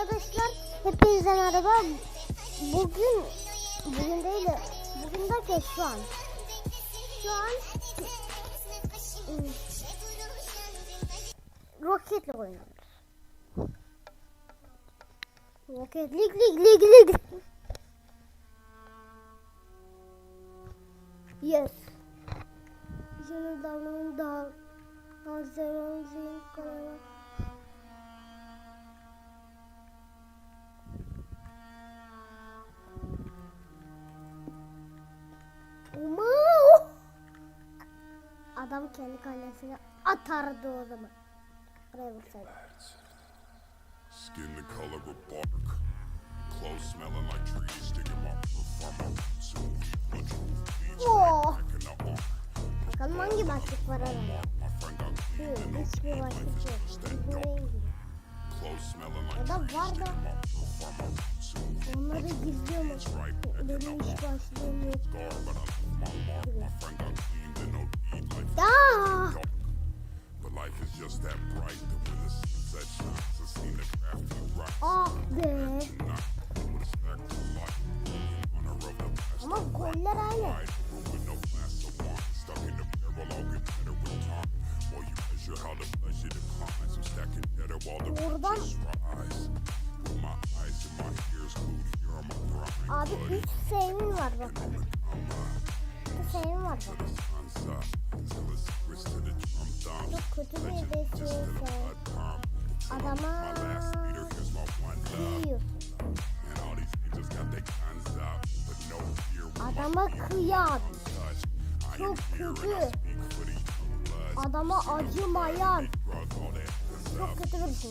arkadaşlar hepinizden merhaba. Bugün bugün değil de bugün de şu an. Şu an roketle oynuyoruz. Roket lig lig lig lig. Yes. Yeni davranın daha. Hazır olun. Karar. Uma! Adam kendi kalesine atardı o zaman. Buraya vursaydı. Skin the color of bark. Clothes smelling like trees sticking up from my roots we Bakalım hangi başlık var arada? Hiçbir başlık yok. Bu rengi. Adam var da onları gizliyorum. Benim hiç başlığım ah! Ah Ama goller aynı. adama kıyan, çok kötü, adama acımayan, çok kötü bir şey.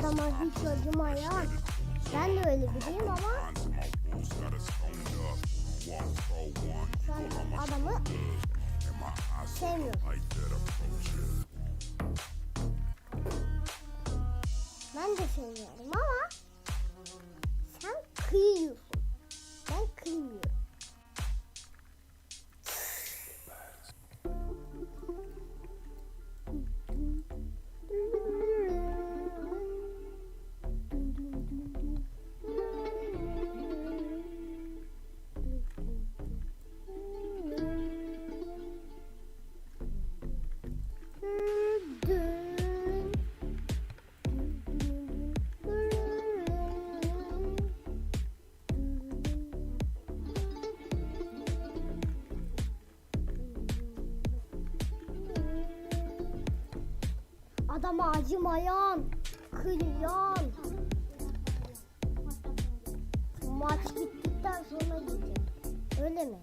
Adama hiç acımayan, ben de öyle biriyim ama. Sen adamı I Seviyorum. like that approach you. Ben de. Adama acımayan, kıyan. Maç bittikten sonra gidecek. Öyle mi?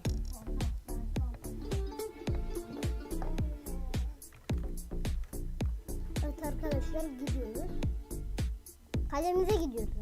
Evet arkadaşlar gidiyoruz. Kalemize gidiyoruz.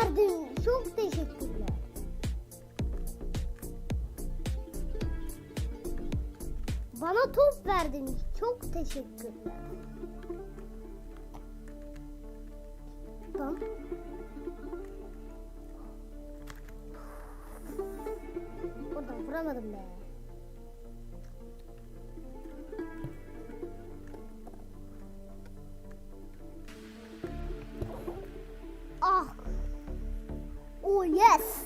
verdin. Çok teşekkürler. Bana top verdin. Çok teşekkürler. Tamam. Oradan vuramadım be. Yes.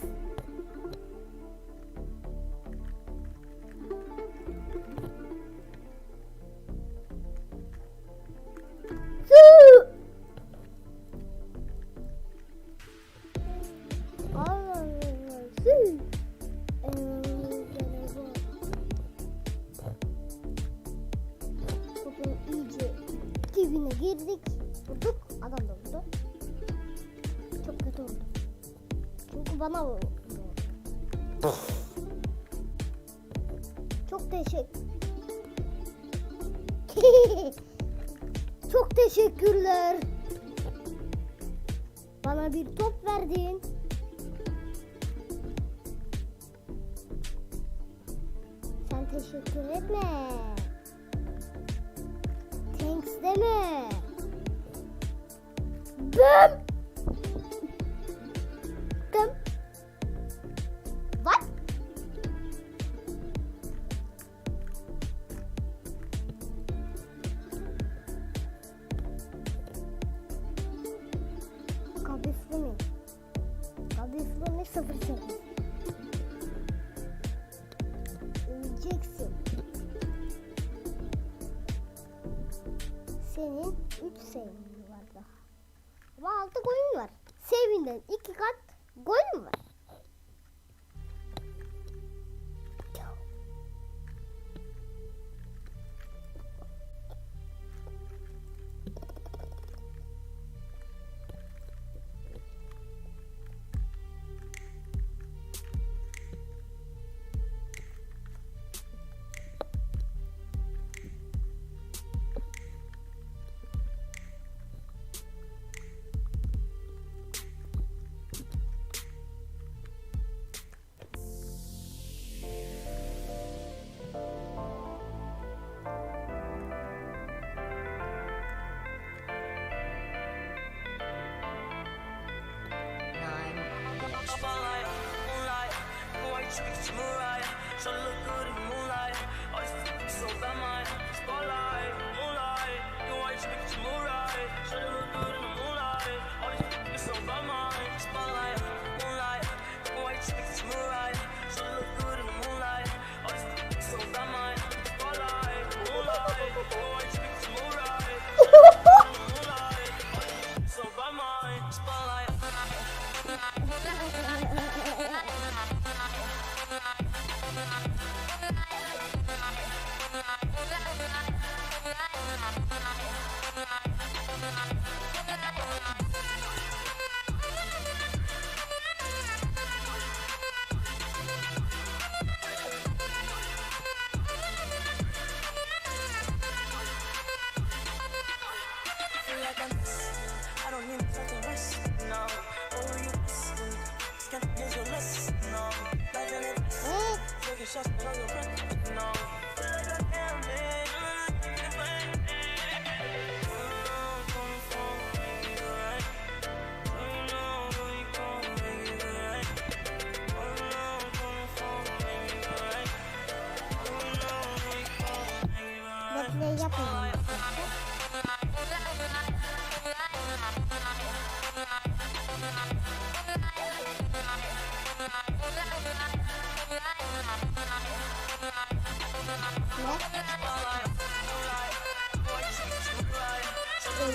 geldin. Sen teşekkür etme. Thanks deme. Bum. 6 golüm var. Sevinden 2 kat golüm var. Just. turn. Az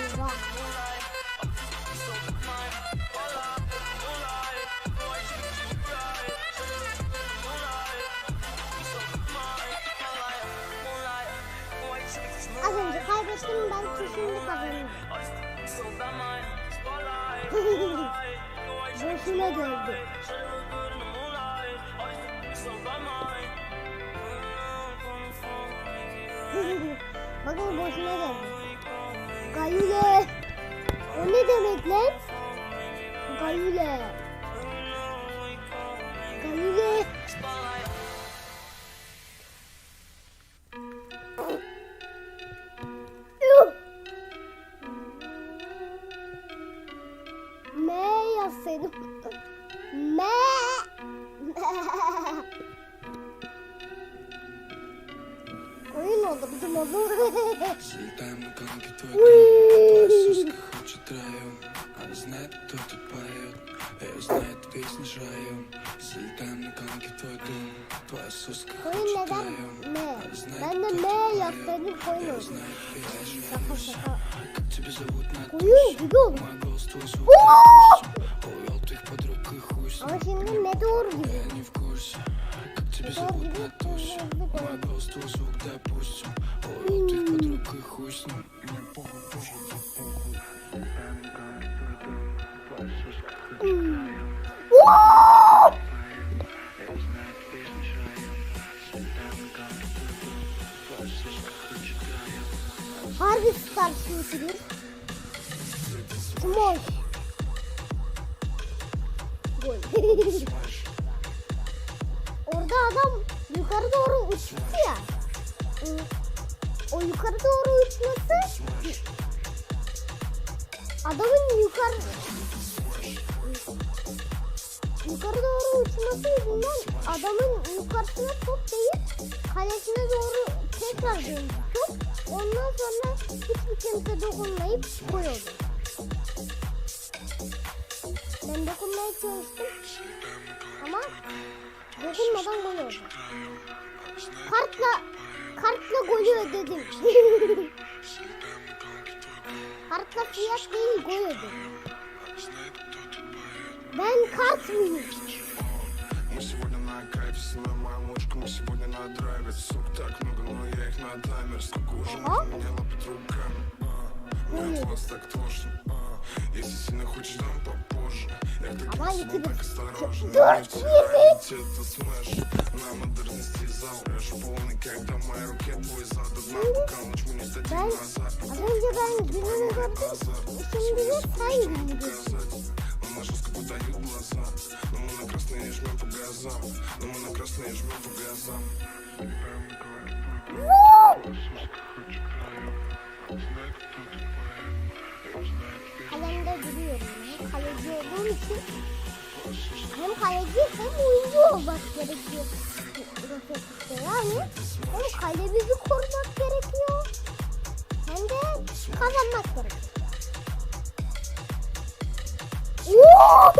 önce kaybettim ben kesinlikle kazandım. Boşuna döndü. Bakın boşuna döndü. Gayule. O ne demek lan? Gayule. Gayule. M yazsaydım. M. oldu bizim oğlu. Koyun neden M? Ben de M yap dedim koyun oldu. Şaka şaka. Koyun gibi oldu. Ama şimdi meteor gibi тебе зовут на тусу Мобил стул звук, допустим Ловил ты под рукой хуй с ним Мне похуй, похуй Harbi tutarsın seni. Small. Gol. Orada adam yukarı doğru uçtu ya. Hı. O yukarı doğru uçması adamın yukarı yukarı doğru uçması yüzünden adamın yukarısına top değil kalesine doğru tekrar döndü top. Ondan sonra hiçbir kimse dokunmayıp gol. Ben dokunmaya çalıştım ama dokunmadan gol oldu. Kartla kartla golü ödedim. kartla fiyat değil gol ödedim. Ben kart mıyım? Мы сегодня на кайфе, снимаем мочку, мы сегодня на драйве Сук так много, но я их на таймер Сколько уже Ага. поменяла под руками а, Мне от вас так тошно а, Если сильно хочешь, дам попозже Я так Давай, красиво, Никита. так осторожно Дождь, Нефть, это смеш На модерности зал Рэш полный, когда в моей руке твой зад Одна пока ночь мы не сдадим Ben назад az önce ben gününü gördüm. Şimdi de sen gününü gördün. показать Но мы жестко выдают глаза Но мы на красные жмем по газам Но мы на красные жмем по газам Kalemde duruyorum. Kaleci olduğum için hem kaleci hem oyuncu olmak gerekiyor. Yani hem kalemizi korumak gerekiyor hem de kazanmak gerekiyor. Oo!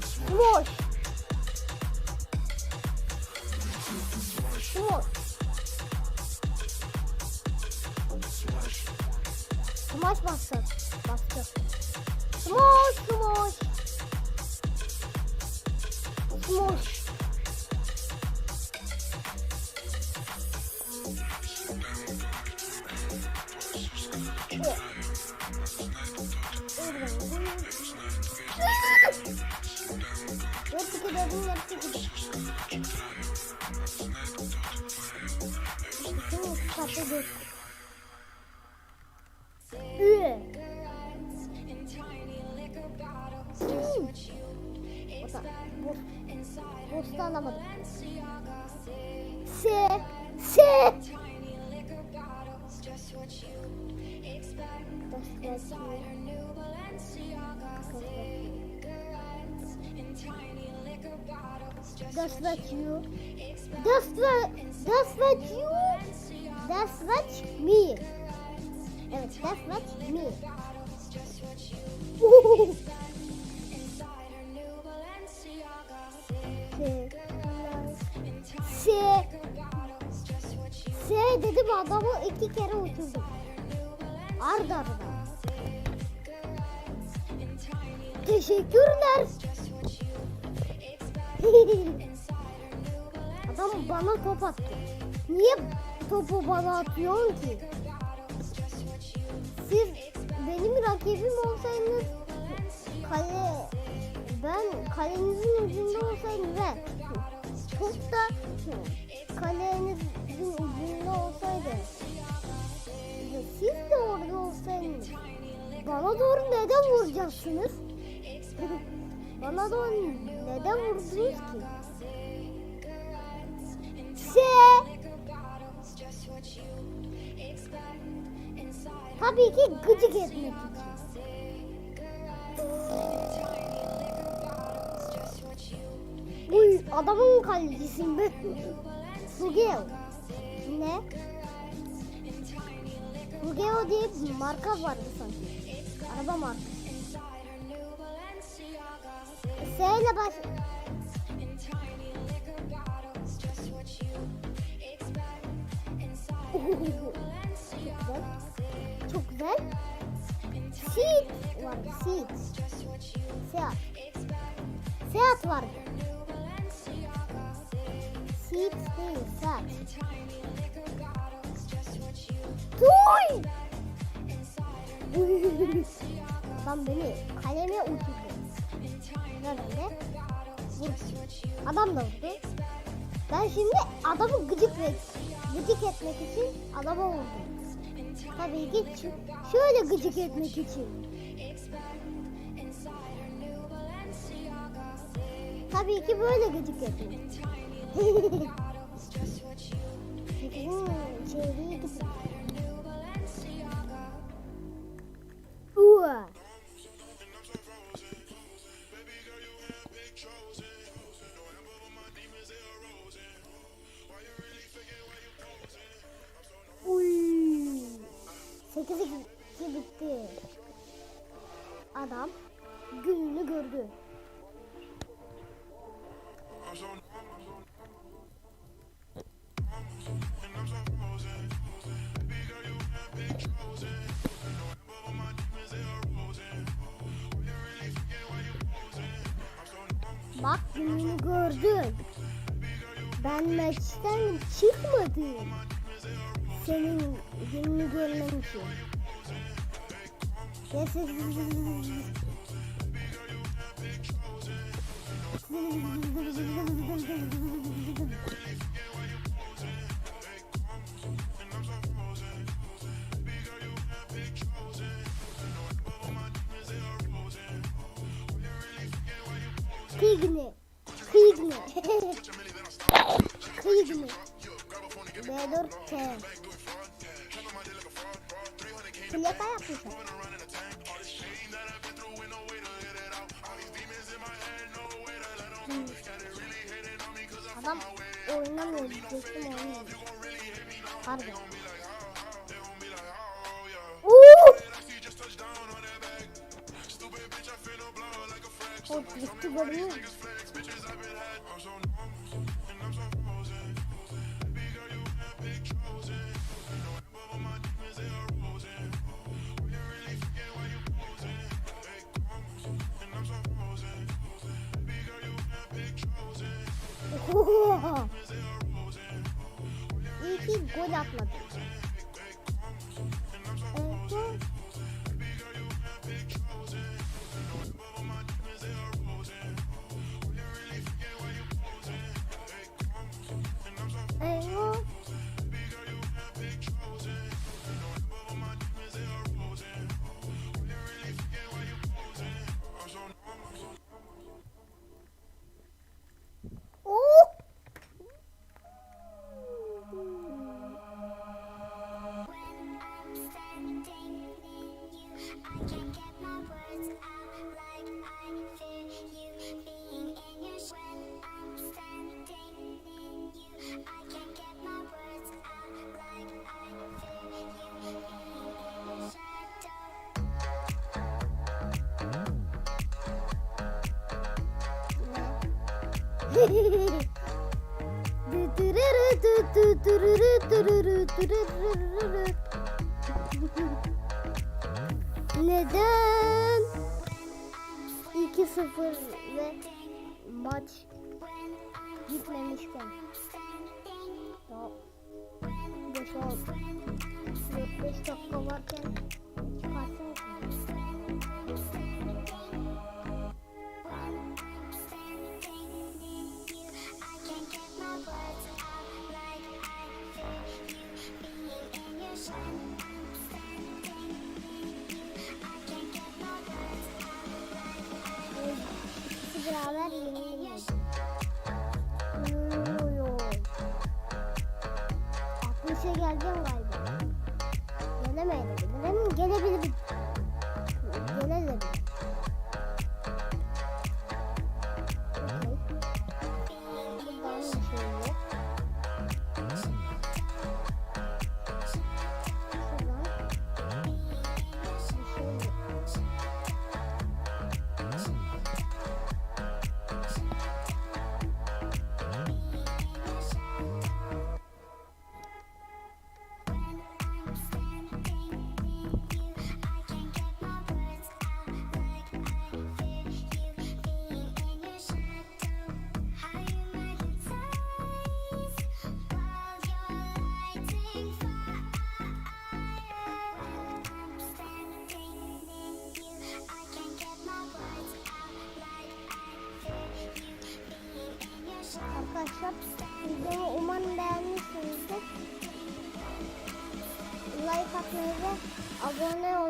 Smosh. Yarısı gidelim, yarısı gidelim. Şimdi patladı. Üye. Hmm. Bota, boz, bostu alamadım. That's what you. That's what. That's what you. That's what me. Evet, that's what me. Se. Se dedim adamı iki kere uçurdum. Arda arda. Teşekkürler. Adam bana top attı. Niye topu bana atıyorsun ki? Siz benim rakibim olsaydınız kale ben kalenizin ucunda olsaydım ve top da kalenizin ucunda olsaydı siz de orada olsaydınız bana doğru neden vuracaksınız? Bana doğru neden vurdunuz ki? Se Tabii ki gıcık etmek için. Uy adamın kalecisiyim ben. Sugeo. Ne? Sugeo diye bir marka vardı sanki. Araba markası. S ile baş... Çok güzel. Seat var. Seat. Seat. Seat var. Seat değil. Seat. Tuy! Adam beni kaleme uçurdu. Vurdu. Adam da vurdu. Ben şimdi adamı gıcık ve gıcık etmek için adama vurdum. Tabii ki şöyle gıcık etmek için. Tabii ki böyle gıcık etmek. Hmm, 8 2 bitti. Adam gününü gördü. Bak gününü gördün. Ben maçtan çıkmadım. senin gününü görmem için. Pigni. Pigni. Pigni. Better 10. Plaka yapmışlar. Hmm. Adam oynamıyor diyecektim oynuyor. Harbi. Uuu! O görüyor musun? İyi ki gol atmadı. Neden? 2-0 ve maç gitmemişken. Daha 5 dakika varken çıkarsın. Beraber yenilmedi. Oy oy. 60'a geleceğim galiba. Gelemeyelim. Abone olmayı